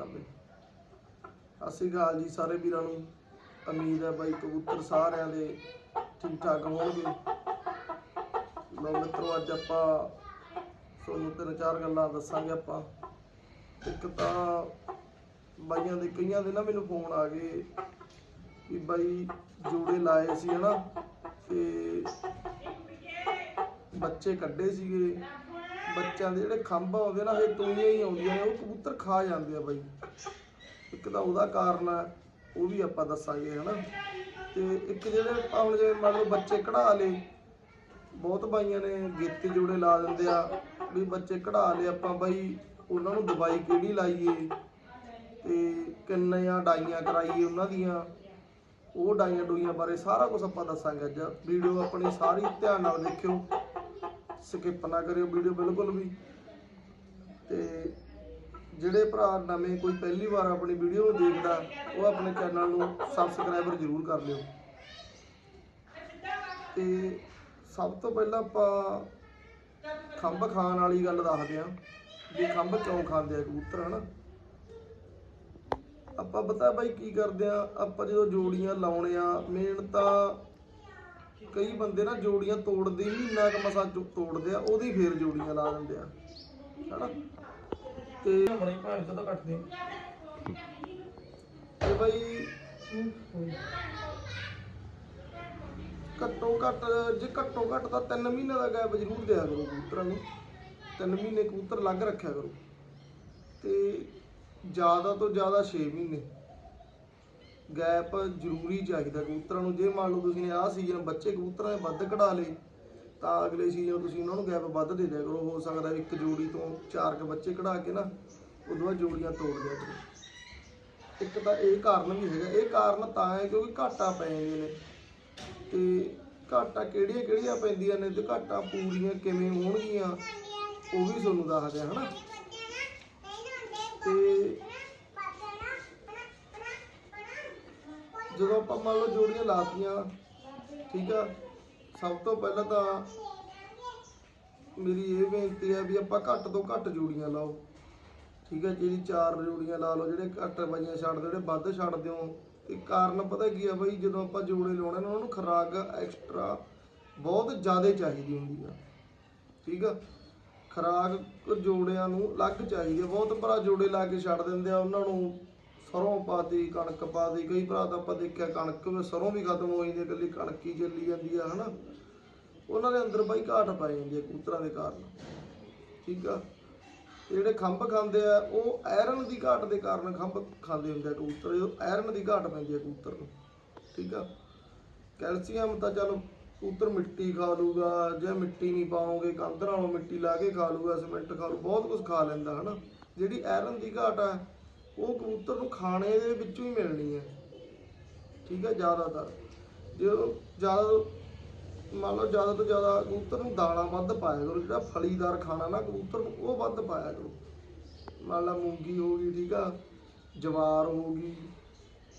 ਕਰਦੇ ਅਸੀਂ ਗਾਲ ਜੀ ਸਾਰੇ ਵੀਰਾਂ ਨੂੰ। ਉਮੀਦ ਹੈ ਬਾਈ ਕਬੂਤਰ ਸਾਰਿਆਂ ਦੇ ਠੀਕ ਠਾਕ ਹੋਣਗੇ। ਲੋ ਮਿੱਤਰੋ, ਅੱਜ ਆਪਾਂ ਤੁਹਾਨੂੰ ਤਿੰਨ ਚਾਰ ਗੱਲਾਂ ਦੱਸਾਂਗੇ ਆਪਾਂ। ਇੱਕ ਤਾਂ ਬਾਈਆਂ ਦੇ ਕਈਆਂ ਦੇ ਨਾ ਮੈਨੂੰ ਫੋਨ ਆ ਗਏ ਕਿ ਬਾਈ ਜੋੜੇ ਲਾਏ ਸੀ ਹਨਾ, ਤੇ ਬੱਚੇ ਕੱਢੇ ਸੀਗੇ। ਬੱਚਿਆਂ ਦੇ ਜਿਹੜੇ ਖੰਭ ਆਉਂਦੇ ਨਾ, ਇਹ ਟੂਈਆਂ ਹੀ ਆਉਂਦੀਆਂ ਨੇ, ਉਹ ਕਬੂਤਰ ਖਾ ਜਾਂਦੇ ਆ ਬਾਈ। ਇੱਕ ਤਾਂ ਉਹਦਾ ਕਾਰਨ ਆ, ਉਹ ਵੀ ਆਪਾਂ ਦੱਸਾਂਗੇ, ਹਨਾ। ਤੇ ਇੱਕ ਜਿਹੜੇ ਆਪਾਂ ਹੁਣ ਜਿਵੇਂ ਮੰਨ ਲਓ ਬੱਚੇ ਕਢਾ ਲਏ, ਬਹੁਤ ਬਾਈਆਂ ਨੇ ਗੇਤੇ ਜੋੜੇ ਲਾ ਦਿੰਦੇ ਆ, ਵੀ ਬੱਚੇ ਕਢਾ ਲਏ ਆਪਾਂ ਬਾਈ, ਉਹਨਾਂ ਨੂੰ ਦਵਾਈ ਕਿਹੜੀ ਲਾਈਏ? ਤੇ ਕਿੰਨੀਆਂ ਡਾਈਆਂ ਕਰਾਈਏ ਉਹਨਾਂ ਦੀਆਂ? ਉਹ ਡਾਈਆਂ ਡੂਈਆਂ ਬਾਰੇ ਸਾਰਾ ਕੁਝ ਆਪਾਂ ਦੱਸਾਂਗੇ ਅੱਜ। ਵੀਡੀਓ ਆਪਣੀ ਸਾਰੀ ਧਿਆਨ ਨਾਲ ਦੇਖਿਓ। ਸਕਿਪ ਨਾ ਕਰਿਓ ਵੀਡੀਓ ਬਿਲਕੁਲ ਵੀ। ਤੇ ਜਿਹੜੇ ਭਰਾ ਨਵੇਂ ਕੋਈ ਪਹਿਲੀ ਵਾਰ ਆਪਣੀ ਵੀਡੀਓ ਨੂੰ ਦੇਖਦਾ, ਉਹ ਆਪਣੇ ਚੈਨਲ ਨੂੰ ਸਬਸਕ੍ਰਾਈਬਰ ਜ਼ਰੂਰ ਕਰ ਲਿਓ। ਤੇ ਸਭ ਤੋਂ ਪਹਿਲਾਂ ਆਪਾਂ ਖੰਭ ਖਾਣ ਵਾਲੀ ਗੱਲ ਦੱਸਦੇ ਆਂ ਵੀ ਖੰਭ ਕਿਉਂ ਖਾਂਦੇ ਆ ਕਬੂਤਰ, ਹਨਾ? ਆਪਾਂ ਪਤਾ ਬਾਈ ਕੀ ਕਰਦੇ ਆ ਆਪਾਂ ਜਦੋਂ ਜੋੜੀਆਂ ਲਾਉਣੇ ਆ ਮੇਨ ਤਾਂ ਕਈ ਬੰਦੇ ਨਾ ਜੋੜੀਆਂ ਤੋੜਦੇ ਮਹੀਨਾ ਕੁ ਮਸਾ ਤੋੜਦੇ ਆ ਉਹਦੀ ਫੇਰ ਜੋੜੀਆਂ ਲਾ ਦਿੰਦੇ ਆ। ਹਨਾ? ਤੇ ਭਾਵੇਂ ਕੱਟਦੇ ਤੇ ਬਾਈ ਘੱਟੋ ਘੱਟ ਜੇ ਘੱਟੋ ਘੱਟ ਤਾਂ 3 ਮਹੀਨੇ ਦਾ ਗੈਪ ਜ਼ਰੂਰ ਦਿਆ ਕਰੋ ਕਬੂਤਰਾਂ ਨੂੰ। 3 ਮਹੀਨੇ ਕਬੂਤਰ ਲੱਗ ਰੱਖਿਆ ਕਰੋ। ਤੇ ਜ਼ਿਆਦਾ ਤੋਂ ਜ਼ਿਆਦਾ 6 ਮਹੀਨੇ। ਗੈਪ ਜ਼ਰੂਰੀ ਚਾਹੀਦਾ ਕਬੂਤਰਾਂ ਨੂੰ। ਜੇ ਮੰਨ ਲਓ ਤੁਸੀਂ ਨੇ ਆਹ ਸੀਜ਼ਨ ਬੱਚੇ ਕਬੂਤਰਾਂ ਦੇ ਵੱਧ ਕਢਾ ਲਏ, ਤਾਂ ਅਗਲੇ ਸੀਜ਼ਨ ਤੁਸੀਂ ਉਹਨਾਂ ਨੂੰ ਗੈਪ ਵੱਧ ਦੇ ਦਿਆ ਕਰੋ। ਹੋ ਸਕਦਾ ਇੱਕ ਜੋੜੀ ਤੋਂ ਚਾਰ ਕ ਬੱਚੇ ਕਢਾ ਕੇ ਨਾ, ਉਦੋਂ ਬਾਅਦ ਜੋੜੀਆਂ ਤੋੜ ਦਿਆ ਕਰੋ। ਇੱਕ ਤਾਂ ਇਹ ਕਾਰਨ ਵੀ ਹੈਗਾ। ਇਹ ਕਾਰਨ ਤਾਂ ਹੈ ਕਿਉਂਕਿ ਘਾਟਾ ਪੈ ਜਾਂਦੇ ਨੇ। ਤੇ ਘਾਟਾ ਕਿਹੜੀਆਂ ਕਿਹੜੀਆਂ ਪੈਂਦੀਆਂ ਨੇ ਤੇ ਘਾਟਾ ਪੂਰੀਆਂ ਕਿਵੇਂ ਹੋਣਗੀਆਂ, ਉਹ ਵੀ ਤੁਹਾਨੂੰ ਦੱਸਦੇ ਹਾਂ ਹਨਾ। ਤੇ ਜਦੋਂ ਆਪਾਂ ਮੰਨ ਲਓ ਜੋੜੀਆਂ ਲਾਤੀਆਂ, ਠੀਕ ਆ, ਸਭ ਤੋਂ ਪਹਿਲਾਂ ਤਾਂ ਮੇਰੀ ਇਹ ਬੇਨਤੀ ਹੈ ਵੀ ਆਪਾਂ ਘੱਟ ਤੋਂ ਘੱਟ ਜੋੜੀਆਂ ਲਾਓ। ਠੀਕ ਹੈ ਜਿਹੜੀ ਚਾਰ ਜੋੜੀਆਂ ਲਾ ਲਓ, ਜਿਹੜੇ ਘੱਟ ਬਾਈਆਂ ਛੱਡ ਦਿਓ, ਜਿਹੜੇ ਵੱਧ ਛੱਡ ਦਿਓ। ਤੇ ਕਾਰਨ ਪਤਾ ਕੀ ਆ ਬਈ, ਜਦੋਂ ਆਪਾਂ ਜੋੜੇ ਲਾਉਣੇ ਨੇ, ਉਹਨਾਂ ਨੂੰ ਖੁਰਾਕ ਐਕਸਟਰਾ ਬਹੁਤ ਜ਼ਿਆਦਾ ਚਾਹੀਦੀ ਹੁੰਦੀ ਆ। ਠੀਕ ਆ, ਖੁਰਾਕ ਜੋੜਿਆਂ ਨੂੰ ਅਲੱਗ ਚਾਹੀਦੀ ਆ। ਬਹੁਤ ਭਰਾ ਜੋੜੇ ਲਾ ਕੇ ਛੱਡ ਦਿੰਦੇ ਆ, ਉਹਨਾਂ ਨੂੰ ਸਰੋਂ ਪਾਤੀ ਕਣਕ ਪਾਤੀ ਕਈ ਭਰਾ ਤਾਂ ਆਪਾਂ ਦੇਖਿਆ ਕਣਕ ਵੀ ਸਰੋਂ ਵੀ ਖਤਮ ਹੋ ਜਾਂਦੀ ਹੈ, ਇਕੱਲੀ ਕਣਕ ਹੀ ਚੱਲੀ ਜਾਂਦੀ ਆ ਹਨਾ? ਉਹਨਾਂ ਦੇ ਅੰਦਰ ਬਾਈ ਘਾਟ ਪੈ ਜਾਂਦੀ ਹੈ ਕੂਤਰਾਂ ਦੇ ਕਾਰਨ, ਠੀਕ ਆ? ਜਿਹੜੇ ਖੰਭ ਖਾਂਦੇ ਆ, ਉਹ ਆਇਰਨ ਦੀ ਘਾਟ ਦੇ ਕਾਰਨ ਖੰਭ ਖਾਂਦੇ ਹੁੰਦੇ ਆ ਕਬੂਤਰ ਜਦੋਂ ਆਇਰਨ ਦੀ ਘਾਟ ਪੈਂਦੀ ਹੈ ਕਬੂਤਰ ਨੂੰ, ਠੀਕ ਆ? ਕੈਲਸ਼ੀਅਮ ਤਾਂ ਚਲ ਕਬੂਤਰ ਮਿੱਟੀ ਖਾ ਲੂਗਾ, ਜੇ ਮਿੱਟੀ ਨਹੀਂ ਪਾਓਗੇ, ਕੰਧ ਨਾਲੋਂ ਮਿੱਟੀ ਲਾ ਕੇ ਖਾ ਲੂਗਾ, ਸੀਮੈਂਟ ਖਾ ਲੂ, ਬਹੁਤ ਕੁਝ ਖਾ ਲੈਂਦਾ, ਹਨਾ? ਜਿਹੜੀ ਆਇਰਨ ਦੀ ਘਾਟ ਆ ਉਹ ਕਬੂਤਰ ਨੂੰ ਖਾਣੇ ਦੇ ਵਿੱਚੋਂ ਹੀ ਮਿਲਣੀ ਹੈ। ਠੀਕ ਹੈ, ਜ਼ਿਆਦਾਤਰ। ਜੇ ਉਹ ਜ਼ਿਆਦਾ, ਮੰਨ ਲਓ ਜ਼ਿਆਦਾ ਤੋਂ ਜ਼ਿਆਦਾ ਕਬੂਤਰ ਨੂੰ ਦਾਣਾ ਵੱਧ ਪਾਇਆ ਕਰੋ, ਜਿਹੜਾ ਫਲੀਦਾਰ ਖਾਣਾ ਨਾ ਕਬੂਤਰ ਨੂੰ, ਉਹ ਵੱਧ ਪਾਇਆ ਕਰੋ। ਮੰਨ ਲਾ ਮੂੰਗੀ ਹੋ ਗਈ, ਠੀਕ ਆ, ਜਵਾਰ ਹੋ ਗਈ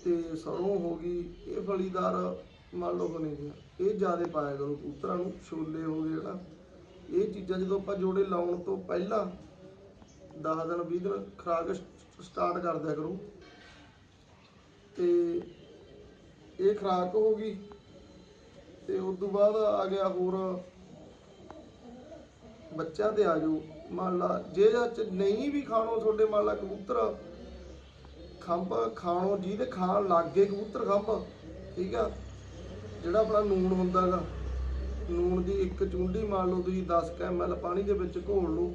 ਤੇ ਸਰੋਂ ਹੋ ਗਈ, ਇਹ ਫਲੀਦਾਰ ਮੰਨ ਲਓ ਬਣੇ ਗਿਆ ਇਹ ਜ਼ਿਆਦਾ ਪਾਇਆ ਕਰੋ ਕਬੂਤਰਾਂ ਨੂੰ, ਛੋਲੇ ਹੋ ਗਏ, ਹਨਾ। ਇਹ ਚੀਜ਼ਾਂ ਜਦੋਂ ਆਪਾਂ ਜੋੜੇ ਲਾਉਣ ਤੋਂ ਪਹਿਲਾਂ 10 ਦਿਨ 20 ਦਿਨ ਖਰਾਕ ਸਟਾਰਟ ਕਰ ਦਿਆ ਕਰੋ। ਤੇ ਇਹ ਖੁਰਾਕ ਹੋ ਗਈ। ਤੇ ਉਸ ਤੋਂ ਬਾਅਦ ਆ ਗਿਆ ਹੋਰ। ਬੱਚਾ ਤੇ ਆ ਜਾਓ। ਮੰਨ ਲਾ, ਜੇ ਜਾਂ ਚ ਨਹੀਂ ਵੀ ਖਾਣੋ ਤੁਹਾਡੇ, ਮੰਨ ਲਾ ਕਬੂਤਰ, ਖੰਭ ਖਾਣੋ ਜਿਹਦੇ ਖਾਣ ਲੱਗ ਗਏ ਕਬੂਤਰ, ਖੰਭ। ਠੀਕ ਆ? ਜਿਹੜਾ ਆਪਣਾ ਨੂਣ ਹੁੰਦਾਗਾ ਨੂਣ ਦੀ ਇੱਕ ਚੁੰਡੀ ਮੰਨ ਲਓ ਤੁਸੀਂ 10 ml ਪਾਣੀ ਦੇ ਵਿੱਚ ਘੋਲ ਲਓ।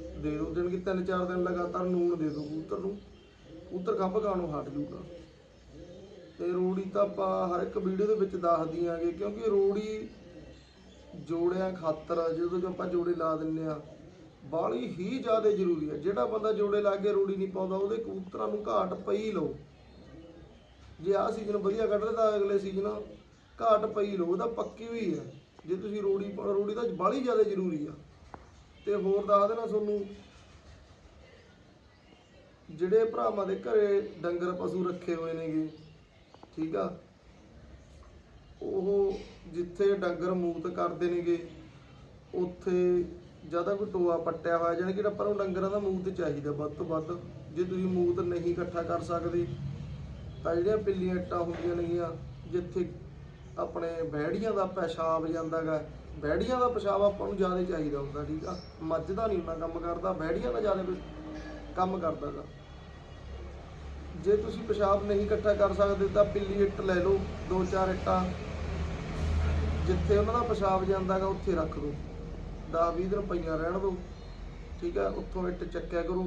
ਦੇ ਦਿਓ ਦਿਨ ਕਿ ਤਿੰਨ ਚਾਰ ਦਿਨ ਲਗਾਤਾਰ ਨੂਣ ਦੇ ਦਿਓ ਕਬੂਤਰ ਨੂੰ। ਕਬੂਤਰ ਖੰਭ ਨੂੰ ਹਟ ਜੂਗਾ। ਤੇ ਰੂੜੀ ਤਾਂ ਆਪਾਂ ਹਰ ਇੱਕ ਵੀਡੀਓ ਦੇ ਵਿੱਚ ਦੱਸ ਦਿਆਂਗੇ, ਕਿਉਂਕਿ ਰੂੜੀ ਜੋੜਿਆਂ ਖਾਤਰ ਜਦੋਂ ਜੋ ਆਪਾਂ ਜੋੜੇ ਲਾ ਦਿੰਨੇ ਆ, ਬਾਲੀ ਹੀ ਜ਼ਿਆਦਾ ਜ਼ਰੂਰੀ ਹੈ ਜਿਹੜਾ ਬੰਦਾ ਜੋੜੇ ਲਾ ਕੇ ਰੂੜੀ ਨਹੀਂ ਪਾਉਂਦਾ, ਉਹਦੇ ਕਬੂਤਰਾਂ ਨੂੰ ਘਾਟ ਪਈ ਲਓ। ਜੇ ਆਹ ਸੀਜ਼ਨ ਵਧੀਆ ਕੱਢ ਲਿਆ ਤਾਂ ਅਗਲੇ ਸੀਜ਼ਨ ਘਾਟ ਪਈ ਲਓ ਉਹਦਾ ਪੱਕੀ ਹੋਈ ਹੈ ਜੇ ਤੁਸੀਂ ਰੂੜੀ ਪਾ- ਰੂੜੀ ਤਾਂ ਬਾਲੀ ਜ਼ਿਆਦਾ ਜ਼ਰੂਰੀ ਆ। ਤੇ ਹੋਰ ਦੱਸ ਦੇਣਾ ਤੁਹਾਨੂੰ। ਜਿਹੜੇ ਭਰਾਵਾਂ ਦੇ ਘਰੇ ਡੰਗਰ ਪਸ਼ੂ ਰੱਖੇ ਹੋਏ ਨੇਗੇ, ਠੀਕ ਆ? ਉਹ ਜਿੱਥੇ ਡੰਗਰ ਮੂਤ ਕਰਦੇ ਨੇਗੇ, ਉੱਥੇ ਜ਼ਿਆਦਾ ਕੋਈ ਟੋਆ ਪੱਟਿਆ ਹੋਇਆ, ਜਾਣੀ ਕਿ ਆਪਾਂ ਨੂੰ ਡੰਗਰਾਂ ਦਾ ਮੂਤ ਚਾਹੀਦਾ ਵੱਧ ਤੋਂ ਵੱਧ। ਜੇ ਤੁਸੀਂ ਮੂਤ ਨਹੀਂ ਇਕੱਠਾ ਕਰ ਸਕਦੇ, ਤਾਂ ਜਿਹੜੀਆਂ ਪਿੱਲੀਆਂ ਇੱਟਾਂ ਹੁੰਦੀਆਂ ਨੇਗੀਆਂ, ਜਿੱਥੇ ਆਪਣੇ ਬਹਿੜੀਆਂ ਦਾ ਪਿਸ਼ਾਬ ਜਾਂਦਾਗਾ ਬਹਿੜੀਆਂ ਦਾ ਪਿਸ਼ਾਬ ਆਪਾਂ ਨੂੰ ਜ਼ਿਆਦਾ ਚਾਹੀਦਾ ਹੁੰਦਾ, ਠੀਕ ਆ? ਮੱਝ ਦਾ ਨਹੀਂ ਉਹਨਾਂ ਕੰਮ ਕਰਦਾ ਬਹਿੜੀਆਂ ਦਾ ਜ਼ਿਆਦਾ ਕੰਮ ਕਰਦਾਗਾ ਜੇ ਤੁਸੀਂ ਪਿਸ਼ਾਬ ਨਹੀਂ ਇਕੱਠਾ ਕਰ ਸਕਦੇ, ਤਾਂ ਪਿੱਲੀ ਇੱਟ ਲੈ ਲਓ, ਦੋ ਚਾਰ ਇੱਟਾਂ। ਜਿੱਥੇ ਉਹਨਾਂ ਦਾ ਪਿਸ਼ਾਬ ਜਾਂਦਾਗਾ ਉੱਥੇ ਰੱਖ ਦਿਓ। 10 20 ਦਿਨ ਪਈਆਂ ਰਹਿਣ ਦਿਓ, ਠੀਕ ਆ? ਉੱਥੋਂ ਇੱਟ ਚੱਕਿਆ ਕਰੋ,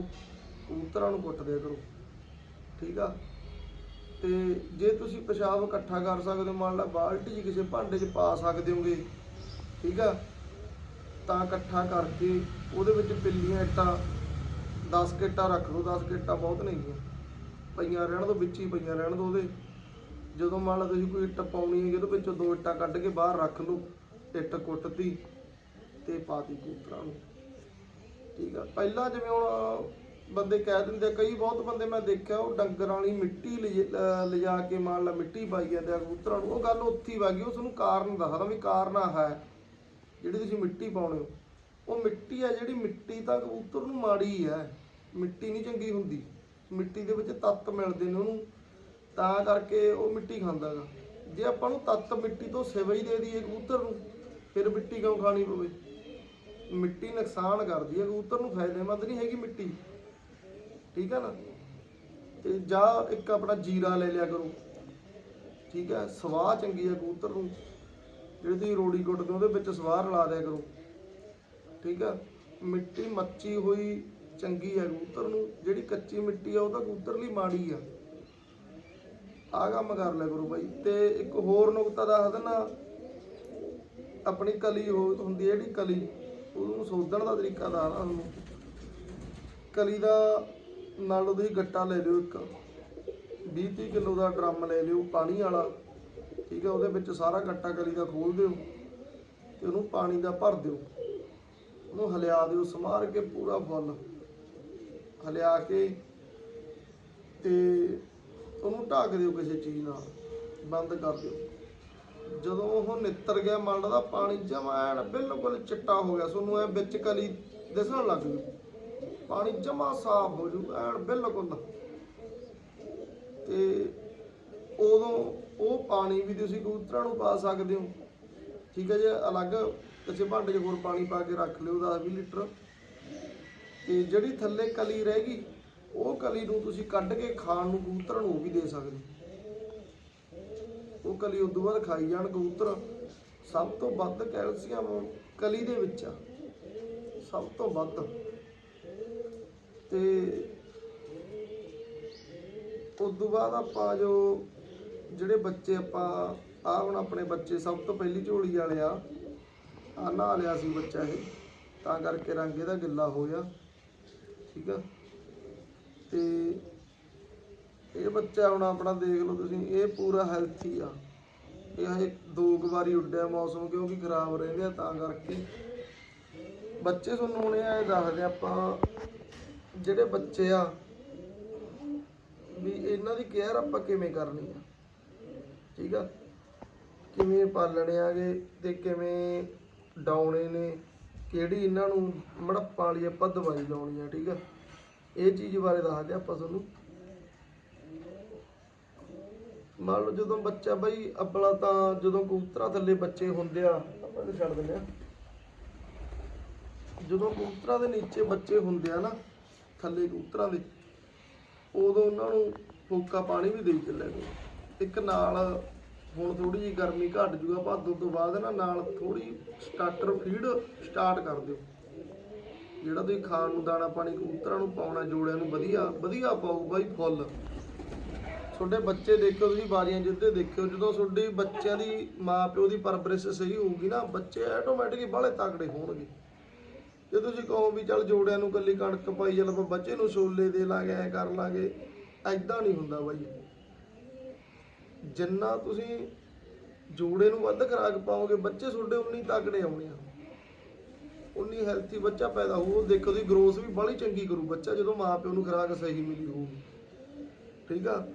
ਕਬੂਤਰਾਂ ਨੂੰ ਕੁੱਟ ਦਿਆ ਕਰੋ, ਠੀਕ ਆ? ਤੇ ਜੇ ਤੁਸੀਂ ਪਿਸ਼ਾਬ ਇਕੱਠਾ ਕਰ ਸਕਦੇ ਹੋ, ਮੰਨ ਲਾ ਬਾਲਟੀ 'ਚ ਕਿਸੇ ਭਾਂਡੇ 'ਚ ਪਾ ਸਕਦੇ ਹੋਗੇ ਠੀਕ ਆ? ਤਾਂ ਇਕੱਠਾ ਕਰਕੇ ਉਹਦੇ ਵਿੱਚ ਪਿੱਲੀਆਂ ਇੱਟਾਂ 10 ਕਿੱਟਾਂ ਰੱਖ ਲਓ 10 ਕਿੱਟਾਂ ਬਹੁਤ ਨਹੀਂ ਪਈਆਂ ਰਹਿਣ ਦੋ ਵਿੱਚ ਹੀ ਪਈਆਂ ਰਹਿਣ ਦੋ ਉਹਦੇ। ਜਦੋਂ ਮੰਨ ਲਾ ਤੁਸੀਂ ਕੋਈ ਇੱਟ ਪਾਉਣੀ ਹੈ ਉਹਦੇ ਵਿੱਚੋਂ ਦੋ ਇੱਟਾਂ ਕੱਢ ਕੇ ਬਾਹਰ ਰੱਖ ਲਓ ਇੱਟ ਕੁੱਟਤੀ ਤੇ ਪਾਤੀ ਕਬੂਤਰਾਂ ਨੂੰ। ਠੀਕ ਆ? ਪਹਿਲਾਂ ਜਿਵੇਂ ਹੁਣ ਬੰਦੇ ਕਹਿ ਦਿੰਦੇ ਆ, ਕਈ ਬਹੁਤ ਬੰਦੇ ਮੈਂ ਦੇਖਿਆ ਉਹ ਡੰਗਰਾਂ ਵਾਲੀ ਮਿੱਟੀ ਲਿਜ- ਲਿਜਾ ਕੇ ਮੰਨ ਲਾ ਮਿੱਟੀ ਪਾਈ ਜਾਂਦੇ ਆ ਕਬੂਤਰਾਂ ਨੂੰ। ਉਹ ਗੱਲ ਉੱਥੇ ਹੀ ਵਾਗੀ ਉਹ ਤੁਹਾਨੂੰ ਕਾਰਨ ਦੱਸਦਾ ਵੀ ਕਾਰਨ ਆ ਹੈ। ਜਿਹੜੀ ਤੁਸੀਂ ਮਿੱਟੀ ਪਾਉਣੇ ਹੋ, ਉਹ ਮਿੱਟੀ ਆ ਜਿਹੜੀ ਮਿੱਟੀ ਤਾਂ ਕਬੂਤਰ ਨੂੰ ਮਾੜੀ ਹੈ ਮਿੱਟੀ ਨਹੀਂ ਚੰਗੀ ਹੁੰਦੀ। ਮਿੱਟੀ ਦੇ ਵਿੱਚ ਤੱਤ ਮਿਲਦੇ ਨੇ ਉਹਨੂੰ। ਤਾਂ ਕਰਕੇ ਉਹ ਮਿੱਟੀ ਖਾਂਦਾਗਾ ਜੇ ਆਪਾਂ ਨੂੰ ਤੱਤ ਮਿੱਟੀ ਤੋਂ ਸਿਵਾ ਹੀ ਦੇ ਦਈਏ ਕਬੂਤਰ ਨੂੰ, ਫਿਰ ਮਿੱਟੀ ਕਿਉਂ ਖਾਣੀ ਪਵੇ? ਮਿੱਟੀ ਨੁਕਸਾਨ ਕਰਦੀ ਹੈ। ਕਬੂਤਰ ਨੂੰ ਫਾਇਦੇਮੰਦ ਨਹੀਂ ਹੈਗੀ ਮਿੱਟੀ। ਠੀਕ ਹੈ ਨਾ? ਤੇ ਜਾਂ ਇੱਕ ਆਪਣਾ ਜੀਰਾ ਲੈ ਲਿਆ ਕਰੋ। ਠੀਕ ਹੈ? ਸਵਾਹ ਚੰਗੀ ਹੈ ਕਬੂਤਰ ਨੂੰ। ਜਿਹੜੀ ਤੁਸੀਂ ਰੋੜੀ ਕੁੱਟਦੇ ਹੋ, ਉਹਦੇ ਵਿੱਚ ਸਵਾਹ ਰਲਾ ਦਿਆ ਕਰੋ। ਠੀਕ ਆ? ਮਿੱਟੀ ਮੱਚੀ ਹੋਈ ਚੰਗੀ ਆ ਕਬੂਤਰ ਨੂੰ ਜਿਹੜੀ ਕੱਚੀ ਮਿੱਟੀ ਆ ਉਹ ਤਾਂ ਕਬੂਤਰ ਲਈ ਮਾੜੀ ਆ। ਆ ਕੰਮ ਕਰ ਲਿਆ ਕਰੋ ਬਾਈ। ਤੇ ਇੱਕ ਹੋਰ ਨੁਕਤਾ ਦੱਸ ਦਿੰਦਾ ਆਪਣੀ ਕਲੀ ਹੋ- ਹੁੰਦੀ ਹੈ ਜਿਹੜੀ ਕਲੀ ਉਹਨੂੰ ਸੋਧਣ ਦਾ ਤਰੀਕਾ ਦੱਸਦਾ ਤੁਹਾਨੂੰ। ਕਲੀ ਦਾ ਨਾਲ ਉਹਦੀ ਗੱਟਾ ਲੈ ਲਿਓ ਇੱਕ। 20 30 ਕਿਲੋ ਦਾ ਡਰਮ ਲੈ ਲਿਓ ਪਾਣੀ ਵਾਲਾ। ਠੀਕ ਹੈ, ਉਹਦੇ ਵਿੱਚ ਸਾਰਾ ਕੱਟਾ ਕਲੀ ਦਾ ਖੋਲ ਦਿਓ ਤੇ ਉਹਨੂੰ ਪਾਣੀ ਦਾ ਭਰ ਦਿਓ। ਉਹਨੂੰ ਹਲਿਆ ਦਿਓ ਸਮਾਰ ਕੇ ਪੂਰਾ ਫੁੱਲ। ਹਲਿਆ ਕੇ ਤੇ ਉਹਨੂੰ ਢੱਕ ਦਿਓ ਕਿਸੇ ਚੀਜ਼ ਨਾਲ, ਬੰਦ ਕਰ ਦਿਓ। ਜਦੋਂ ਉਹ ਨਿੱਤਰ ਗਿਆ ਮੰਨ ਦਾ, ਪਾਣੀ ਜਮਾ ਐਨ ਬਿਲਕੁਲ ਚਿੱਟਾ ਹੋ ਗਿਆ ਤੁਹਾਨੂੰ ਐ ਵਿੱਚ ਕਲੀ ਦਿਸਣ ਲੱਗ ਜੂ ਪਾਣੀ ਜਮਾ ਸਾਫ਼ ਹੋ ਜੂ, ਐਨ ਬਿਲਕੁਲ। ਤੇ ਉਦੋਂ ਉਹ ਪਾਣੀ ਵੀ ਤੁਸੀਂ ਕਬੂਤਰਾਂ ਨੂੰ ਪਾ ਸਕਦੇ ਹੋ। ਠੀਕ ਹੈ ਜੀ, ਅਲੱਗ ਕਿਸੇ ਭਾਂਡੇ 'ਚ ਹੋਰ ਪਾਣੀ ਪਾ ਕੇ ਰੱਖ ਲਿਓ 10-20 ਲੀਟਰ। ਤੇ ਜਿਹੜੀ ਥੱਲੇ ਕਲੀ ਰਹਿ ਗਈ, ਉਹ ਕਲੀ ਨੂੰ ਤੁਸੀਂ ਕੱਢ ਕੇ ਖਾਣ ਨੂੰ ਕਬੂਤਰਾਂ ਨੂੰ ਉਹ ਵੀ ਦੇ ਸਕਦੇ ਉਹ ਕਲੀ ਉਦੋਂ ਬਾਅਦ ਖਾਈ ਜਾਣ ਕਬੂਤਰ। ਸਭ ਤੋਂ ਵੱਧ ਕੈਲਸ਼ੀਅਮ ਕਲੀ ਦੇ ਵਿੱਚ ਆ। ਸਭ ਤੋਂ ਵੱਧ। ਤੇ ਉਦੋਂ ਬਾਅਦ ਆਪਾਂ ਜੋ ਜਿਹੜੇ ਬੱਚੇ ਆਪਾਂ ਆ ਹੁਣ ਆਪਣੇ ਬੱਚੇ ਸਭ ਤੋਂ ਪਹਿਲੀ ਝੋਲੀ ਵਾਲੇ ਆ ਆ ਨਹਾ ਲਿਆ ਸੀ ਬੱਚਾ ਇਹ, ਤਾਂ ਕਰਕੇ ਰੰਗ ਇਹਦਾ ਗਿੱਲਾ ਹੋ ਗਿਆ, ਠੀਕ ਆ? ਤੇ ਇਹ ਬੱਚਾ ਹੁਣ ਆਪਣਾ ਦੇਖ ਲਓ ਤੁਸੀਂ, ਇਹ ਪੂਰਾ ਹੈਲਥੀ ਆ। ਇਹ ਹਜੇ ਦੋ ਕੁ ਵਾਰੀ ਉੱਡਿਆ ਮੌਸਮ ਕਿਉਂਕਿ ਖਰਾਬ ਰਹਿੰਦੇ ਆ ਤਾਂ ਕਰਕੇ। ਬੱਚੇ ਤੁਹਾਨੂੰ ਹੁਣ ਇਹ ਦੱਸਦੇ ਆਪਾਂ, ਜਿਹੜੇ ਬੱਚੇ ਆ, ਵੀ ਇਹਨਾਂ ਦੀ ਕੇਅਰ ਆਪਾਂ ਕਿਵੇਂ ਕਰਨੀ ਆ? ਠੀਕ ਆ? ਕਿਵੇਂ ਪਾਲਣੇ ਆਗੇ ਤੇ ਕਿਵੇਂ ਡਾਉਣੇ ਨੇ? ਕਿਹੜੀ ਇਹਨਾਂ ਨੂੰ ਮੜੱਪਾਂ ਵਾਲੀ ਆਪਾਂ ਦਵਾਈ ਲਾਉਣੀ ਆ, ਠੀਕ ਆ? ਇਹ ਚੀਜ਼ ਬਾਰੇ ਦੱਸਦੇ ਆਪਾਂ ਤੁਹਾਨੂੰ। ਮੰਨ ਲਓ ਜਦੋਂ ਬੱਚਾ ਬਈ ਅੱਬਲਾ ਤਾਂ ਜਦੋਂ ਕਬੂਤਰਾਂ ਥੱਲੇ ਬੱਚੇ ਹੁੰਦੇ ਆ, ਆਪਾਂ ਇਹਨੂੰ ਛੱਡ ਦਿੰਦੇ ਆ। ਜਦੋਂ ਕਬੂਤਰਾਂ ਦੇ ਨੀਚੇ ਬੱਚੇ ਹੁੰਦੇ ਆ ਨਾ, ਥੱਲੇ ਕਬੂਤਰਾਂ ਦੇ, ਉਦੋਂ ਉਹਨਾਂ ਨੂੰ ਫੋਕਾ ਪਾਣੀ ਵੀ ਦੇਈ ਚੱਲਿਆ ਕਰੋ। ਇੱਕ ਨਾਲ ਹੁਣ ਥੋੜੀ ਜਿਹੀ ਗਰਮੀ ਘਟ ਜੂਗਾ ਭਾਦੋਂ ਤੋਂ ਬਾਅਦ ਨਾ ਨਾਲ ਥੋੜੀ ਸਟਾਰਟਰ ਫੀਡ ਸਟਾਰਟ ਕਰ ਦਿਓ। ਜਿਹੜਾ ਤੁਸੀਂ ਖਾਣ ਨੂੰ ਦਾਣਾ ਪਾਣੀ ਕਬੂਤਰਾਂ ਨੂੰ ਪਾਉਣਾ, ਜੋੜਿਆਂ ਨੂੰ, ਵਧੀਆ ਵਧੀਆ ਪਾਓ ਬਾਈ ਫੁੱਲ। ਤੁਹਾਡੇ ਬੱਚੇ ਦੇਖਿਓ, ਤੁਸੀਂ ਬਾਰੀਆਂ ਜਿੱਦੇ ਦੇਖਿਓ, ਜਦੋਂ ਤੁਹਾਡੇ ਬੱਚਿਆਂ ਦੀ ਮਾਂ ਪਿਓ ਦੀ ਪਰਵਰਿਸ਼ ਸਹੀ ਹੋਊਗੀ ਨਾ, ਬੱਚੇ ਆਟੋਮੈਟਿਕਲੀ ਬਾਹਲੇ ਤਾਕੜੇ ਹੋਣਗੇ। ਜੇ ਤੁਸੀਂ ਕਹੋ ਵੀ ਚੱਲ ਜੋੜਿਆਂ ਨੂੰ ਕੱਲੀ ਕਣਕ ਪਾਈ ਚੱਲ ਆਪਾਂ ਬੱਚੇ ਨੂੰ ਛੋਲੇ ਦੇ ਲਾਂਗੇ, ਐ ਕਰ ਲਾਂਗੇ ਐਦਾਂ ਨਹੀਂ ਹੁੰਦਾ ਬਾਈ। ਜਿੰਨਾ ਤੁਸੀਂ ਜੋੜੇ ਨੂੰ ਵੱਧ ਖਰਾਕ ਪਾਓਗੇ, ਬੱਚੇ ਤੁਹਾਡੇ ਉਨੀ ਤਾਕੜੇ ਆਉਣੇ ਆ ਉਨੀ ਹੈਲਥੀ ਬੱਚਾ ਪੈਦਾ ਹੋਊ ਦੇਖੋ ਤੁਸੀਂ ਗਰੋਥ ਵੀ ਬੜੀ ਚੰਗੀ ਕਰੂ। ਬੱਚਾ ਜਦੋਂ ਮਾਂ ਪਿਓ ਨੂੰ ਖਰਾਕ ਸਹੀ ਮਿਲੀ ਹੋਊਗੀ। ਠੀਕ ਆ?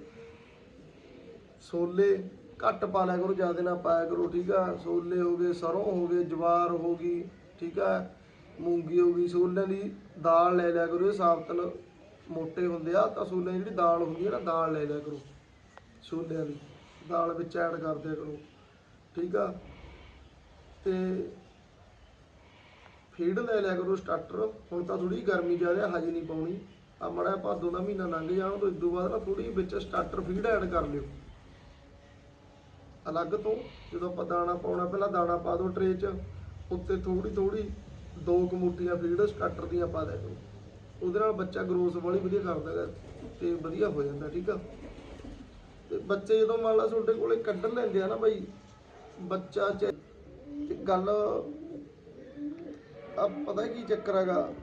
ਛੋਲੇ ਘੱਟ ਪਾ ਲਿਆ ਕਰੋ, ਜ਼ਿਆਦਾ ਨਾ ਪਾਇਆ ਕਰੋ, ਠੀਕ ਆ? ਛੋਲੇ ਹੋ ਗਏ, ਸਰੋਂ ਹੋ ਗਏ, ਜਵਾਰ ਹੋ ਗਈ, ਠੀਕ ਆ? ਮੂੰਗੀ ਹੋ ਗਈ, ਛੋਲਿਆਂ ਦੀ ਦਾਲ ਲੈ ਲਿਆ ਕਰੋ। ਇਹ ਸਾਬਤ ਮੋਟੇ ਹੁੰਦੇ ਆ, ਤਾਂ ਸੋਲਿਆਂ ਦੀ ਜਿਹੜੀ ਦਾਲ ਹੁੰਦੀ ਹੈ ਨਾ, ਦਾਲ ਲੈ ਲਿਆ ਕਰੋ। ਛੋਲਿਆਂ ਦੀ। ਦਾਲ ਵਿੱਚ ਐਡ ਕਰ ਦਿਆ ਕਰੋ, ਠੀਕ ਆ? ਤੇ ਫੀਡ ਲੈ ਲਿਆ ਕਰੋ ਸਟਾਰਟਰ ਹੁਣ ਤਾਂ ਥੋੜੀ ਗਰਮੀ ਜ਼ਿਆਦਾ ਹਾਜੀ ਨਹੀਂ ਪਾਉਣੀ। ਆ ਮੜਾ ਭਾਦੋਂ ਦਾ ਮਹੀਨਾ ਲੰਘ ਜਾਣ ਤੋਂ ਇਦੋਂ ਬਾਅਦ ਨਾ ਥੋੜੀ ਵਿੱਚ ਸਟਾਰਟਰ ਫੀਡ ਐਡ ਕਰ ਲਿਓ। ਅਲੱਗ ਤੋਂ, ਜਦੋਂ ਆਪਾਂ ਦਾਣਾ ਪਾਉਣਾ, ਪਹਿਲਾਂ ਦਾਣਾ ਪਾ ਦਿਓ ਟਰੇ 'ਚ, ਉੱਤੇ ਥੋੜੀ ਥੋੜੀ ਦੋ ਕਮੂਟੀਆਂ ਫੀਡ ਸਟਾਰਟਰ ਦੀਆਂ ਪਾ ਦਿਆ ਕਰੋ। ਉਹਦੇ ਨਾਲ ਬੱਚਾ ਗਰੋਥ ਵਾਲੀ ਵਧੀਆ ਕਰਦਾ ਹੈਗਾ ਤੇ ਵਧੀਆ ਹੋ ਜਾਂਦਾ, ਠੀਕ ਆ? ਤੇ ਬੱਚੇ ਜਦੋਂ ਮੰਨ ਲਾ ਤੁਹਾਡੇ ਕੋਲੇ ਕੱਢ ਲੈਂਦੇ ਆ ਨਾ ਬਾਈ, ਬੱਚਾ ਚ ਗੱਲ ਆ, ਪਤਾ ਕੀ ਚੱਕਰ ਹੈਗਾ?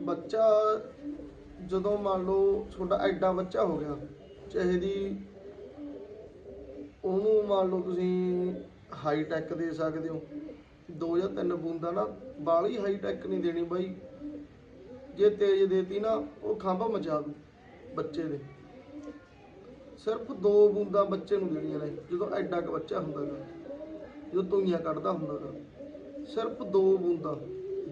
ਬੱਚਾ ਜਦੋਂ ਮੰਨ ਲਓ ਤੁਹਾਡਾ ਐਡਾ ਬੱਚਾ ਹੋ ਗਿਆ, ਚਾਹੇ ਦੀ ਉਹਨੂੰ ਮੰਨ ਲਓ ਤੁਸੀਂ ਹਾਈ ਟੈਕ ਦੇ ਸਕਦੇ ਹੋ, ਦੋ ਜਾਂ ਤਿੰਨ ਬੂੰਦਾ ਨਾ ਬਾਲੀ ਹਾਈ ਟੈਕ ਨਹੀਂ ਦੇਣੀ ਬਾਈ। ਜੇ ਤੇਜ਼ ਦੇਤੀ ਨਾ, ਉਹ ਖੰਭ ਮਚਾ ਦੂ ਬੱਚੇ ਦੇ। ਸਿਰਫ ਦੋ ਬੂੰਦਾਂ ਬੱਚੇ ਨੂੰ ਦੇਣੀਆਂ ਨੇ, ਜਦੋਂ ਐਡਾ ਕ ਬੱਚਾ ਹੁੰਦਾਗਾ ਜਦੋਂ ਤੂਈਆਂ ਕੱਢਦਾ ਹੁੰਦਾ ਗਾ, ਸਿਰਫ ਦੋ ਬੂੰਦਾਂ,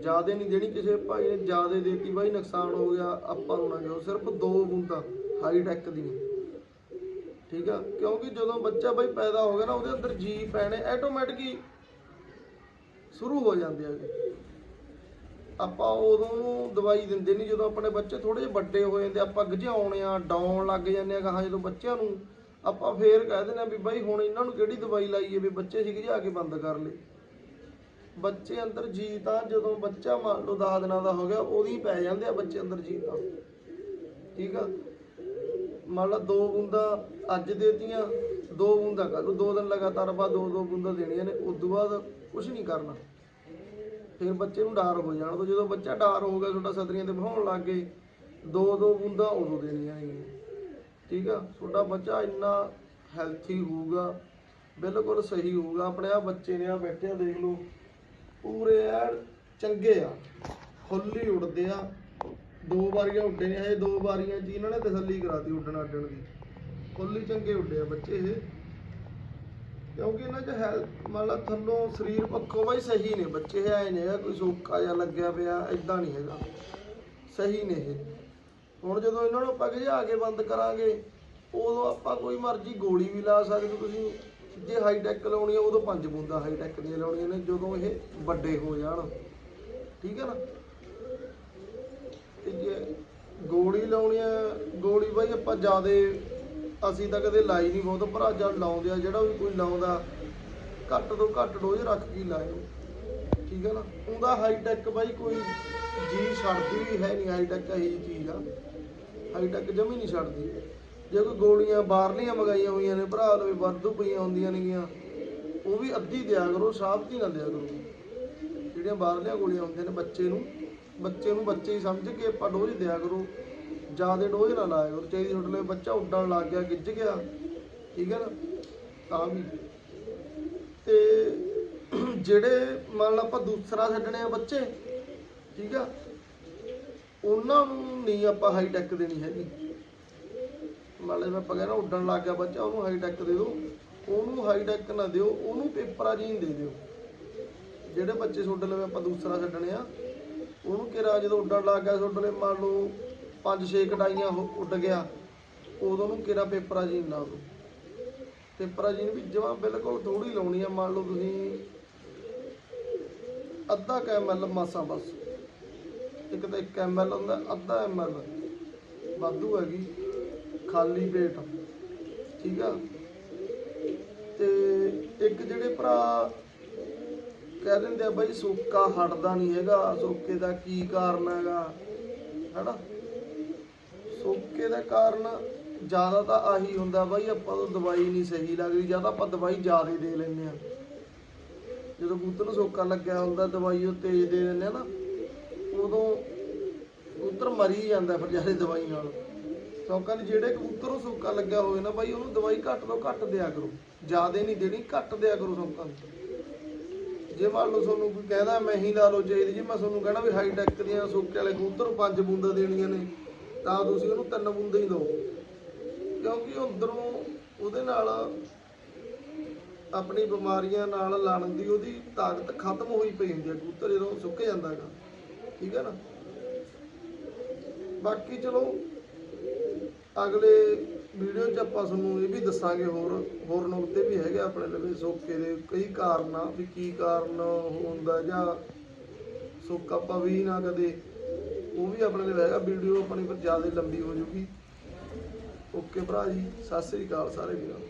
ਜਿਆਦੇ ਨਹੀਂ ਦੇਣੀ ਕਿਸੇ ਭਾਈ ਨੇ, ਜਿਆਦੇ ਦੇਤੀ ਬਾਈ, ਨੁਕਸਾਨ ਹੋ ਗਿਆ, ਆਪਾਂ ਨੂੰ ਨਾ ਕਿਉਂ ਸਿਰਫ ਦੋ ਬੂੰਦਾਂ ਹਾਈ ਟੈਕ ਦੀਆਂ। ਠੀਕ ਆ? ਕਿਉਂਕਿ ਜਦੋਂ ਬੱਚਾ ਬਾਈ ਪੈਦਾ ਹੋ ਗਿਆ ਨਾ, ਉਹਦੇ ਅੰਦਰ ਜੀ ਪੈਣੇ ਆਟੋਮੈਟਿਕ ਹੀ ਸ਼ੁਰੂ ਹੋ ਜਾਂਦੇ ਆ। ਆਪਾਂ ਉਦੋਂ ਨੂੰ ਦਵਾਈ ਦਿੰਦੇ ਨਹੀਂ ਜਦੋਂ ਆਪਣੇ ਬੱਚੇ ਥੋੜੇ ਜਿਹੇ ਵੱਡੇ ਹੋ ਜਾਂਦੇ, ਆਪਾਂ ਗਝਾਉਣੇ ਆ ਡਾਉਣ ਲੱਗ ਜਾਂਦੇ ਆ ਗਾਹਾਂ ਜਦੋਂ ਬੱਚਿਆਂ ਨੂੰ, ਆਪਾਂ ਫੇਰ ਕਹਿ ਦਿੰਦੇ ਆ ਵੀ ਬਾਈ ਹੁਣ ਇਹਨਾਂ ਨੂੰ ਕਿਹੜੀ ਦਵਾਈ ਲਾਈਏ ਵੀ ਬੱਚੇ ਸੀ ਗਝਾ ਕੇ ਬੰਦ ਕਰ ਲਏ। ਬੱਚੇ ਅੰਦਰ ਜੀ ਤਾਂ ਜਦੋਂ ਬੱਚਾ ਮੰਨ ਲਓ 10 ਦਿਨਾਂ ਦਾ ਹੋ ਗਿਆ ਉਹਦੀ ਪੈ ਜਾਂਦੇ ਆ ਬੱਚੇ ਅੰਦਰ ਜੀ ਤਾਂ ਠੀਕ ਆ? ਮੰਨ ਲਓ ਦੋ ਬੂੰਦਾਂ ਅੱਜ ਦੇਤੀਆਂ, ਦੋ ਬੂੰਦਾਂ ਕੱਲ ਨੂੰ, ਦੋ ਦਿਨ ਲਗਾਤਾਰ ਬਾਅਦ ਦੋ ਦੋ ਬੂੰਦਾਂ ਦੇਣੀਆਂ ਨੇ ਉਸ ਤੋਂ ਬਾਅਦ ਕੁਝ ਨਹੀਂ ਕਰਨਾ। ਫਿਰ ਬੱਚੇ ਨੂੰ ਡਰ ਹੋ ਜਾਣ ਤੋਂ ਜਦੋਂ ਬੱਚਾ ਡਰ ਹੋ ਗਿਆ, ਤੁਹਾਡਾ ਸਤਰੀਆਂ ਤੇ ਬਹਾਉਣ ਲੱਗ ਗਏ, ਦੋ ਦੋ ਬੂੰਦਾਂ ਉਦੋਂ ਦੇਣੀਆਂ ਨੇ ਠੀਕ ਆ? ਤੁਹਾਡਾ ਬੱਚਾ ਇੰਨਾ ਹੈਲਥੀ ਹੋਊਗਾ, ਬਿਲਕੁਲ ਸਹੀ ਹੋਊਗਾ, ਆਪਣੇ ਆ ਬੱਚੇ ਨੇ ਆ ਬੈਠੇ ਆ ਦੇਖ ਲਓ, ਪੂਰੇ ਐ ਚੰਗੇ ਆ ਫੁੱਲੀ ਉੱਡਦੇ ਆ, ਦੋ ਵਾਰੀਆਂ ਉੱਡੇ ਨੇ ਇਹ ਦੋ ਵਾਰੀਆਂ ਜੀ ਇਹਨਾਂ ਨੇ ਤਸੱਲੀ ਕਰਾਤੀ ਉੱਡਣ ਅੱਡਣ ਦੀ। ਫੁੱਲੀ ਚੰਗੇ ਉੱਡੇ ਆ ਬੱਚੇ ਇਹ। ਕਿਉਂਕਿ ਇਹਨਾਂ 'ਚ ਹੈਲਥ ਮਤਲਬ ਥੱਲੋਂ ਸਰੀਰ ਪੱਖੋਂ ਬਾਈ ਸਹੀ ਨੇ, ਬੱਚੇ ਐ ਨਹੀਂ ਹੈਗਾ, ਕੋਈ ਸੋਕਾ ਜਿਹਾ ਲੱਗਿਆ ਪਿਆ ਇਦਾਂ ਨਹੀਂ ਹੈਗਾ। ਸਹੀ ਨੇ ਇਹ। ਹੁਣ ਜਦੋਂ ਇਹਨਾਂ ਨੂੰ ਆਪਾਂ ਘਜਾ ਕੇ ਬੰਦ ਕਰਾਂਗੇ, ਉਦੋਂ ਆਪਾਂ ਕੋਈ ਮਰਜ਼ੀ ਗੋਲੀ ਵੀ ਲਾ ਸਕਦੇ ਤੁਸੀਂ। ਜੇ ਹਾਈਟੈਕ ਲਾਉਣੀ ਆ, ਉਦੋਂ ਪੰਜ ਬੂੰਦਾ ਹਾਈਟੈਕ ਦੀਆਂ ਲਾਉਣੀਆਂ ਨੇ, ਜਦੋਂ ਇਹ ਵੱਡੇ ਹੋ ਜਾਣ। ਠੀਕ ਹੈ ਨਾ? ਤੇ ਜੇ ਗੋਲੀ ਲਾਉਣੀ ਆ, ਗੋਲੀ ਬਾਈ ਆਪਾਂ ਜਿਆਦੇ ਅਸੀਂ ਤਾਂ ਕਦੇ ਲਾਈ ਨਹੀਂ ਬਹੁਤ ਭਰਾ ਜਦ ਲਾਉਂਦੇ ਆ, ਜਿਹੜਾ ਵੀ ਕੋਈ ਲਾਉਂਦਾ, ਘੱਟ ਤੋਂ ਘੱਟ ਡੋਜ਼ ਰੱਖ ਕੇ ਲਾਇਓ। ਠੀਕ ਹੈ ਨਾ? ਉਹਦਾ ਹਾਈ ਟੈਕ ਬਾਈ ਕੋਈ ਜੀ ਛੱਡਦੀ ਵੀ ਹੈ ਨਹੀਂ ਹਾਈ ਟੈਕ ਇਹੀ ਚੀਜ਼ ਆ। ਹਾਈ ਟੈਕ ਜਮੀ ਨਹੀਂ ਛੱਡਦੀ। ਜੇ ਕੋਈ ਗੋਲੀਆਂ ਬਾਹਰਲੀਆਂ ਮੰਗਾਈਆਂ ਹੋਈਆਂ ਨੇ, ਭਰਾ ਲਵੇ, ਵਾਧੂ ਪਈਆਂ ਹੁੰਦੀਆਂ ਨੇਗੀਆਂ, ਉਹ ਵੀ ਅੱਧੀ ਦਿਆ ਕਰੋ, ਸਾਬਤੀ ਨਾ ਦਿਆ ਕਰੋ। ਜਿਹੜੀਆਂ ਬਾਹਰਲੀਆਂ ਗੋਲੀਆਂ ਹੁੰਦੀਆਂ ਨੇ ਬੱਚੇ ਨੂੰ ਬੱਚੇ ਨੂੰ ਬੱਚੇ ਹੀ ਸਮਝ ਕੇ ਆਪਾਂ ਡੋਜ਼ ਦਿਆ ਕਰੋ। ਜ਼ਿਆਦਾ ਡੋਜ਼ ਨਾ ਲਾਇਆ ਕਰੋ ਚਾਹੀਦੀ ਤੁਹਾਡੇ ਲਈ ਬੱਚਾ ਉੱਡਣ ਲੱਗ ਗਿਆ, ਗਿੱਜ ਗਿਆ, ਠੀਕ ਹੈ ਨਾ? ਤਾਂ ਵੀ। ਤੇ ਜਿਹੜੇ ਮੰਨ ਲਾ ਆਪਾਂ ਦੂਸਰਾ ਛੱਡਣੇ ਆ ਬੱਚੇ, ਠੀਕ ਆ, ਉਹਨਾਂ ਨੂੰ ਨਹੀਂ ਆਪਾਂ ਹਾਈ ਟੈਕ ਦੇਣੀ ਹੈਗੀ। ਮੰਨ ਲਾ ਆਪਾਂ ਕਹਿੰਦਾ ਉੱਡਣ ਲੱਗ ਗਿਆ ਬੱਚਾ, ਉਹਨੂੰ ਹਾਈ ਟੈਕ ਦੇ ਦਿਓ, ਉਹਨੂੰ ਹਾਈ ਟੈਕ ਨਾ ਦਿਓ, ਉਹਨੂੰ ਪੇਪਰਾਂ ਜੀ ਦੇ ਦਿਓ। ਜਿਹੜੇ ਬੱਚੇ ਤੁਹਾਡੇ ਲਈ ਆਪਾਂ ਦੂਸਰਾ ਛੱਡਣੇ ਆ, ਉਹਨੂੰ ਕਿਹੜਾ ਜਦੋਂ ਉੱਡਣ ਲੱਗ ਗਿਆ ਤੁਹਾਡੇ ਲਈ, ਮੰਨ ਲਓ ਪੰਜ ਛੇ ਕਟਾਈਆਂ ਉਹ ਉੱਡ ਗਿਆ। ਉਦੋਂ ਨੂੰ ਕਿਹੜਾ ਪੇਪਰਾਂ ਜੀ ਲਾ ਦਿਓ ਪੇਪਰਾਂ ਜੀ ਵੀ ਜਮਾ ਬਿਲਕੁਲ ਥੋੜੀ ਲਾਉਣੀ ਆ। ਮੰਨ ਲਓ ਤੁਸੀਂ ਅੱਧਾ ਕੁ ਐਮਐਲ ਮਾਸਾ ਬਸ। ਇੱਕ ਤਾਂ 1 ਐਮਐਲ ਹੁੰਦਾ, ਅੱਧਾ ਐਮਐਲ ਵਾਧੂ ਹੈਗੀ, ਖਾਲੀ ਪੇਟ। ਠੀਕ ਆ? ਤੇ ਇੱਕ ਜਿਹੜੇ ਭਰਾ ਕਹਿ ਦਿੰਦੇ ਆ ਬਾਈ ਸੋਕਾ ਹਟਦਾ ਨਹੀਂ ਹੈਗਾ, ਸੋਕੇ ਦਾ ਕੀ ਕਾਰਨ ਹੈਗਾ, ਹੈਨਾ? ਸੋਕੇ ਦਾ ਕਾਰਨ ਜ਼ਿਆਦਾ ਤਾਂ ਆਹੀ ਹੁੰਦਾ ਬਾਈ, ਆਪਾਂ ਤੋਂ ਦਵਾਈ ਨਹੀਂ ਸਹੀ ਲੱਗਦੀ, ਜਾਂ ਤਾਂ ਆਪਾਂ ਦਵਾਈ ਜ਼ਿਆਦਾ ਦੇ ਲੈਂਦੇ ਆ ਜਦੋਂ ਕਬੂਤਰ ਨੂੰ ਸੋਕਾ ਲੱਗਿਆ ਹੁੰਦਾ, ਦਵਾਈ ਉਹ ਤੇਜ਼ ਦੇ ਦਿੰਦੇ ਆ ਨਾ, ਉਦੋਂ ਕਬੂਤਰ ਮਰੀ ਜਾਂਦਾ ਫਿਰ ਜ਼ਿਆਦਾ ਦਵਾਈ ਨਾਲ। ਸੌਕਾਂ ਦੇ ਜਿਹੜੇ ਕਬੂਤਰ ਨੂੰ ਸੋਕਾ ਲੱਗਿਆ ਹੋਵੇ ਨਾ ਬਾਈ, ਉਹਨੂੰ ਦਵਾਈ ਘੱਟ ਤੋਂ ਘੱਟ ਦਿਆ ਕਰੋ। ਜ਼ਿਆਦਾ ਨਹੀਂ ਦੇਣੀ, ਘੱਟ ਦਿਆ ਕਰੋ ਸੌਕਾਂ। ਨੂੰ ਜੇ ਮੰਨ ਲਓ ਤੁਹਾਨੂੰ ਕੋਈ ਕਹਿੰਦਾ, ਮੈਂ ਹੀ ਲਾ ਲਓ ਚਾਹੀਦੀ ਜੇ ਮੈਂ ਤੁਹਾਨੂੰ ਕਹਿਣਾ ਵੀ ਹਾਈ ਟੈਕ ਦੀਆਂ ਸੋਕੇ ਵਾਲੇ ਕਬੂਤਰ ਪੰਜ ਬੂੰਦਾਂ ਦੇਣੀਆਂ ਨੇ ਤਾਂ ਤੁਸੀਂ ਉਹਨੂੰ ਤਿੰਨ ਬੂੰਦਾਂ ਹੀ ਦਿਓ। ਕਿਉਂਕਿ ਅੰਦਰੋਂ ਉਹਦੇ ਨਾਲ ਆਪਣੀ ਬਿਮਾਰੀਆਂ ਨਾਲ ਲੜਨ ਦੀ ਉਹਦੀ ਤਾਕਤ ਖਤਮ ਹੋਈ ਪਈ ਹੁੰਦੀ ਹੈ। ਕਬੂਤਰ ਜਦੋਂ ਸੁੱਕ ਜਾਂਦਾ ਹੈਗਾ, ਠੀਕ ਹੈ ਨਾ? ਬਾਕੀ ਚਲੋ, ਅਗਲੇ ਵੀਡੀਓ 'ਚ ਆਪਾਂ ਤੁਹਾਨੂੰ ਇਹ ਵੀ ਦੱਸਾਂਗੇ ਹੋਰ ਹੋਰ ਨੁਕਤੇ ਵੀ ਹੈਗੇ ਆਪਣੇ ਲਵੇ ਸੋਕੇ ਦੇ। ਕਈ ਕਾਰਨ ਆ ਵੀ ਕੀ ਕਾਰਨ ਹੁੰਦਾ ਜਾਂ ਸੋਕਾ ਪਵੀ ਨਾ ਕਦੇ ਉਹ ਵੀ ਆਪਣੇ ਲਈ ਹੈਗਾ ਵੀਡੀਓ ਆਪਣੀ ਪਰ ਜ਼ਿਆਦਾ ਲੰਬੀ ਹੋ ਜੂਗੀ। ਓਕੇ ਭਰਾ ਜੀ, ਸਤਿ ਸ੍ਰੀ ਅਕਾਲ ਸਾਰੇ ਵੀਰਾਂ